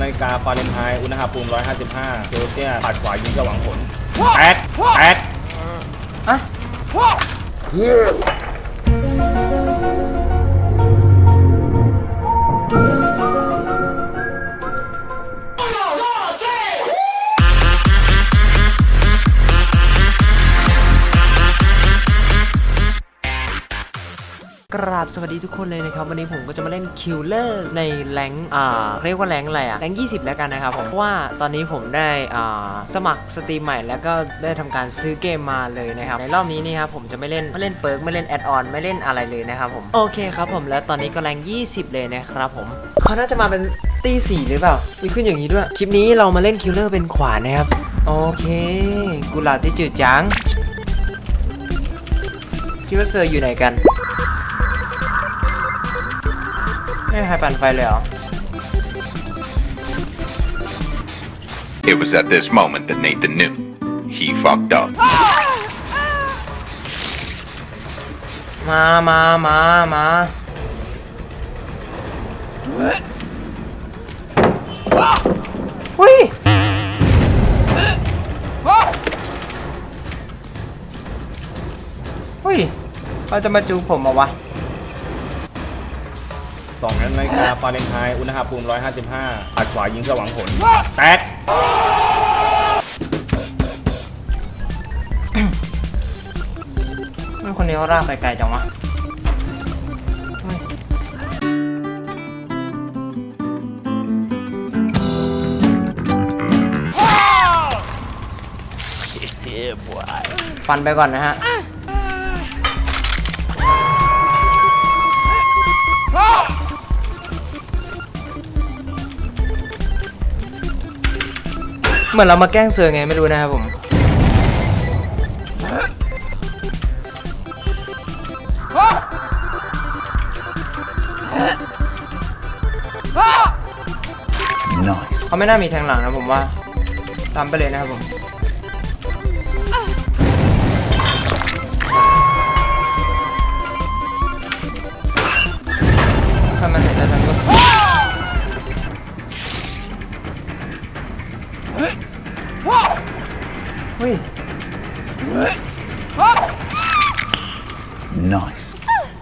นาฬิกาฟาเรนไฮต์อุณหภูมิ 155เซลเซียสปัดขวายิงก็หวังผลแอดแอดอะ กราบสวัสดีทุกคนเลยนะครับวันนี้ผมก็จะมาเล่นคิลเลอร์ในแรงอ่าเรียกว่าแรงอะไรอะแรงค์20แล้วกันนะครับผมเพราะว่าตอนนี้ผมได้อ่าสมัครสตรีมใหม่แล้วก็ได้ทำการซื้อเกมมาเลยนะครับในรอบนี้นี่ครับผมจะไม่เล่นไม่เล่นเปิร์กไม่เล่นแอดออนไม่เล่นอะไรเลยนะครับผมโอเคครับผมแล้วตอนนี้ก็แรงค์20เลยนะครับผมเขาน่าจะมาเป็นตีสี่หรือเปล่ามีขึ้นอย่างนี้ด้วยคลิปนี้เรามาเล่นคิลเลอร์เป็นขวานนะครับโอเคกุหลาบที่จืดจางคิดว่าเซอร์อยู่ไหนกัน ไม่มีใครปั่นไฟเลยเหรอ It was at this moment that Nathan knew. He fucked up. มามามามาหุ้ยหุ้ยเขาจะมาจูบผมเหรอวะ 2นาฬิกาฟาเรนไฮต์อุณหภูมิ 155ปัดขวายิงก็หวังผลแอดมันคนนี้เขาร่างไปไกลจังวะเฮ้ยฟันไปก่อนนะฮะ เหมือนเรามาแกล้งเสือไงไม่รู้นะครับผมเขาไม่น่ามีแทงหลังนะผมว่า ตามไปเลยนะครับผม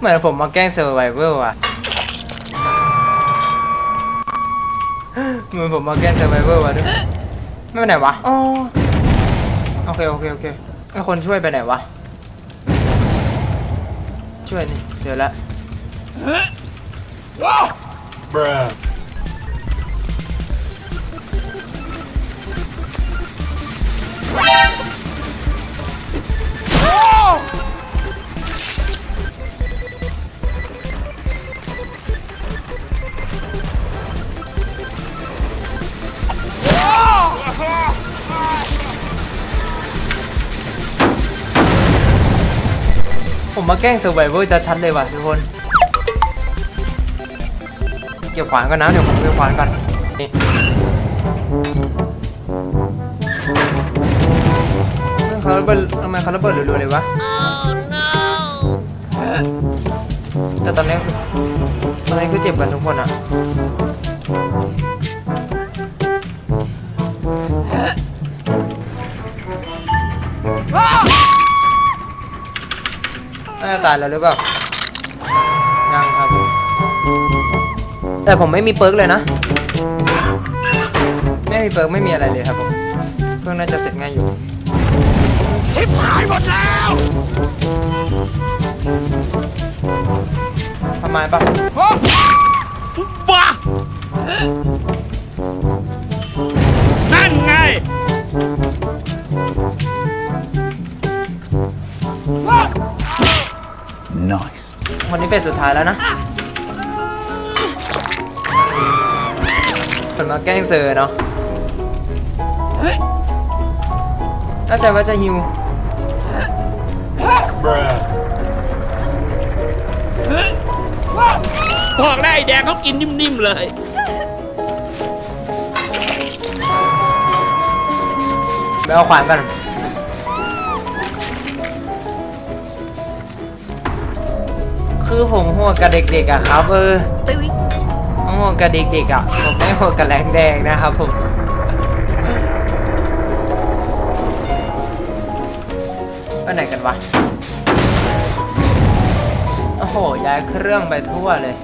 เหมือนผมมาแกล้งเซอร์ไวเวอร์ว่ะเหมือนผมมาแกล้งเซอร์ไวเวอร์ว่ะด้วยไม่ไปไหนวะอ๋อโอเคโอเคโอเคไอคนช่วยไปไหนวะ ช่วยนี่เดี๋ยวละ ผมมาแกล้งเซอร์ไวเวอร์จะชัดเลยว่ะทุกคน เก็บขวานก่อนนะ เดี๋ยวผมเก็บขวานก่อนนี่เขาระเบิดทำไมเขาระเบิดรัวๆเลยวะแต่ตอนนี้ตอนนี้คือเจ็บกันทุกคนอะ น่าจะตายแล้วหรือเปล่ายังครับผมแต่ผมไม่มีเปิร์กเลยนะ ไม่มีเปิร์กไม่มีอะไรเลยครับผมเครื่องน่าจะเสร็จง่ายอยู่ ชิบหายหมดแล้วทำไมปะ เป็นสุดท้ายแล้วนะคนมาแกล้งเซอร์เนาะน่าจะว่าจะฮิวบอกแล้วไอ้แดงเขากินนิ่มๆเลย ไปเอาขวานกัน คือผมหัวกับเด็กๆอะครับเอออ๋อโหดกับเด็กๆอะผมไม่โหดกับแรงแดงนะครับผมไปไหนกันวะโอ้โหย้ายเครื่องไปทั่วเลย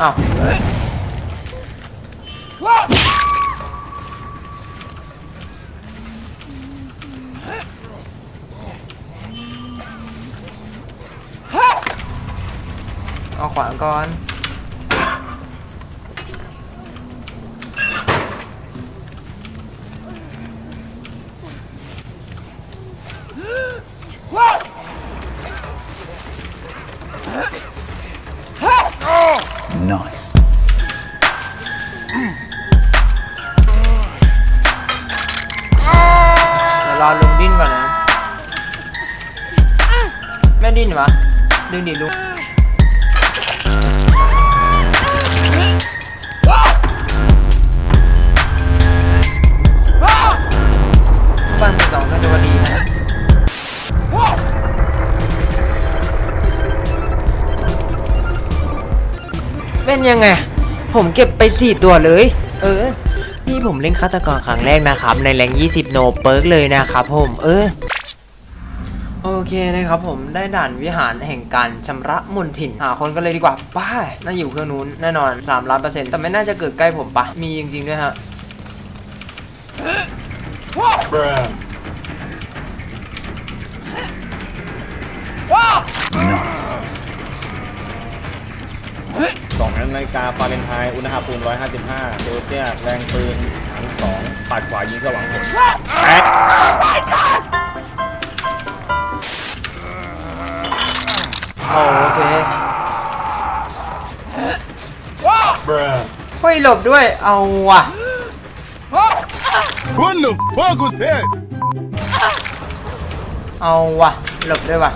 อ้าว เอาขวานก่อน Nice. เดี๋ยวรอลุงดิ้นก่อนนะ ไม่ดิ้นวะดึงดิลุง ก็จะว่าดีนะเป็นยังไง ผมเก็บไป 4 ตัวเลย เออ นี่ผมเล่นฆาตกรครั้งแรกนะครับ ในแรง 20 โนเปิร์กเลยนะครับผม เออ โอเคนะครับผมได้ด่านวิหารแห่งการชำระมนทินหาคนกันเลยดีกว่าไป้าน่าอยู่เครื่องนู้นแน่นอน3ล้านเปอร์เซ็นต์แต่ไม่น่าจะเกิดใกล้ผมปะมีจริงๆด้วยฮะส นาฬิกาฟาเรนไฮต์อุณหภูมิ 155เซลเซียสแรงปืนถังสองปัดขวายิงก็หวังผลแตกโอเคเฮ้ยหลบด้วย เอาว่ะ What the fuck was that? เอาว่ะ หลบด้วยว่ะ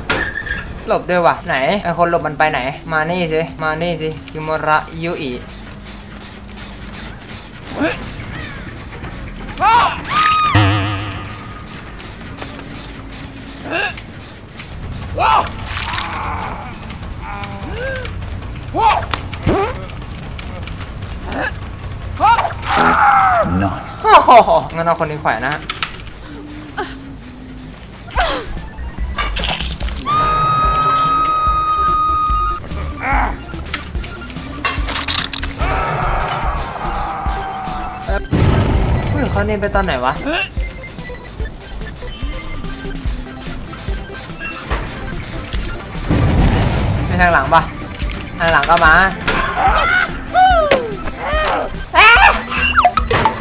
หลบด้วยว่ะไหนไอคนหลบมันไปไหน มานี่สิมานี่สิคิโมระยุอิโอ้โหงั้นเอาคนนี้แขวนนะ ฮะเฮ้ยเขาเน้นไปตอนไหนวะไม่ทางหลังปะทางหลังก็มา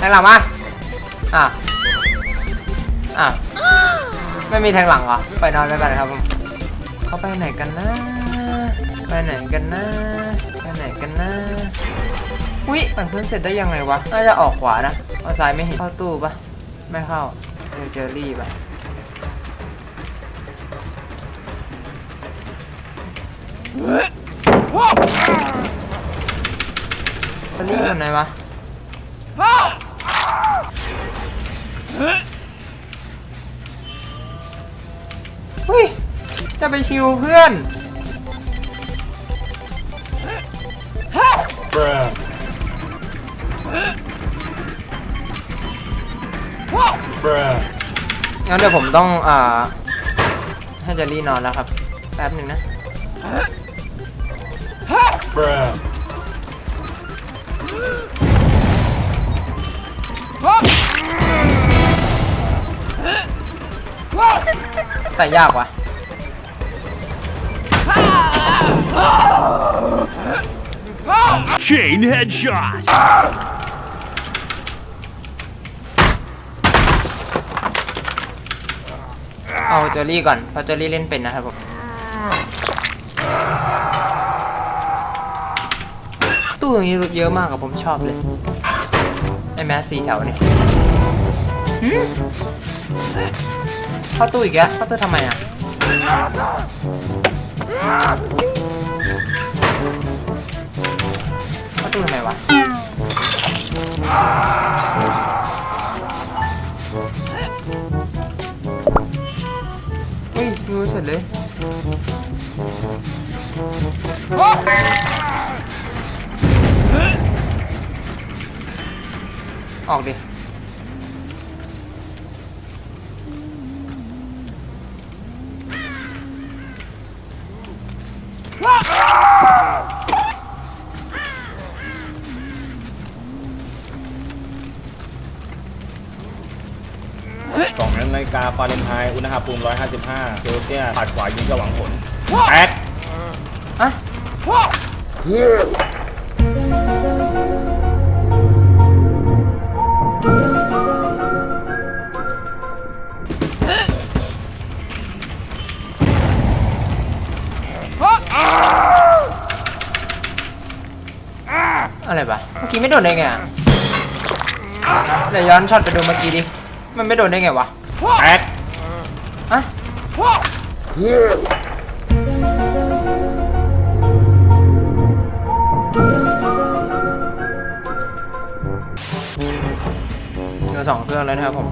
ทางหลังมา อะ อะ ไม่มีทางหลังเหรอ ไปนอนแล้วกันครับผมเขาไปไหนกันนะ ไปไหนกันนะ ไปไหนกันนะ อุ้ยปั่นเครื่องเสร็จได้ยังไงวะ น่าจะออกขวานะ เอาซ้ายไม่เห็นเข้าตู้ปะไม่เข้าเจอเจอรี่ปะเจอรี่อยู่ไหนวะเฮ้ย จะไปชิวเพื่อน งั้นเดี๋ยวผมต้องอ่าให้เจอรี่นอนแล้วครับ แป๊บหนึ่งนะ แต่ยากว่ะ Chain headshot. เอาเจอรี่ก่อนเพราะเจอรี่เล่นเป็นนะครับผมตู้ตรงนี้รถเยอะมากอะผมชอบเลยไอแมสสีแถวนี่หืมเข้าตู้อีกแล้วเข้าตู้ทำไมอะเข้าตู้ทำไมวะ เฮ้ยดูเสร็จเลยออกดิาฬิกาฟาเรนไฮต์อุณหภูมิ 155เซลเซียสปัดขวายิงก็หวังผลแตกอะอะไรปะเมื่อกี้ไม่โดนได้ไงอะเดี๋ยวย้อนช็อตไปดูเมื่อกี้ดิ มันไม่โดนได้ไงวะ แตกอะเจอสองเครื่องแล้วนะครับผม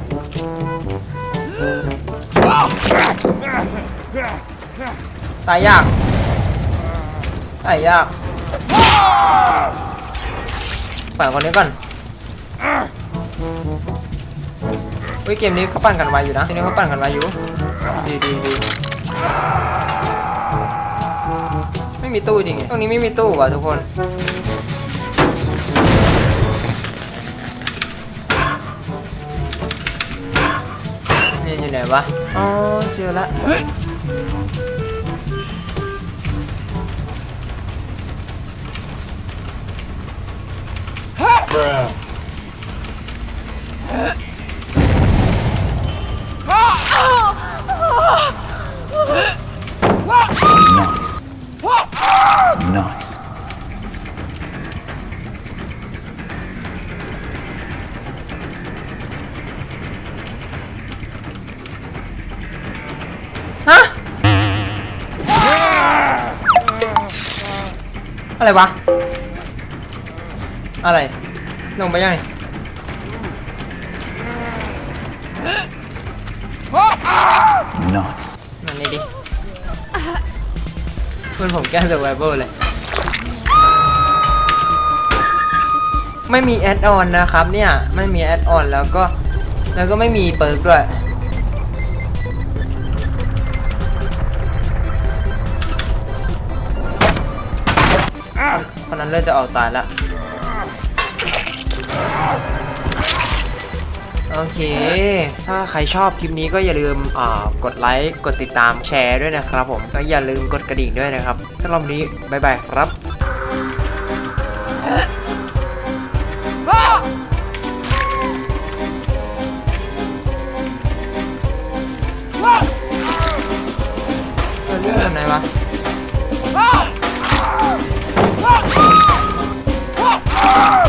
ตายยาก ตายยากปล่อยคนนี้ก่อนเฮ้ยเกมนี้เขาปั่นกันไวอยู่นะเกมนี้เขาปั่นกันไวอยู่ดีดีดีไม่มีตู้จริงตรงนี้ไม่มีตู้ว่ะทุกคนนี่อยู่ไหนวะอ๋อเจอละ Nice. ฮะ อะไรวะ อะไร ลงไปยังไง Nice. มันนี่ดิเพื่อนผมแก้ survival เลย ไม่มีแอดออนนะครับเนี่ย ไม่มีแอดออนแล้วก็ แล้วก็ไม่มีเปิร์กด้วย เริ่มจะออกตายล้วโอเค ถ้าใครชอบคลิปนี้ก็อย่าลืมกดไลค์ กดติดตามแชร์ด้วยนะครับผมแล้วอย่าลืมกดกระดิ่งด้วยนะครับสำหรับนี้ บ๊ายบายครับเออเรื่องไหนวะ Ah!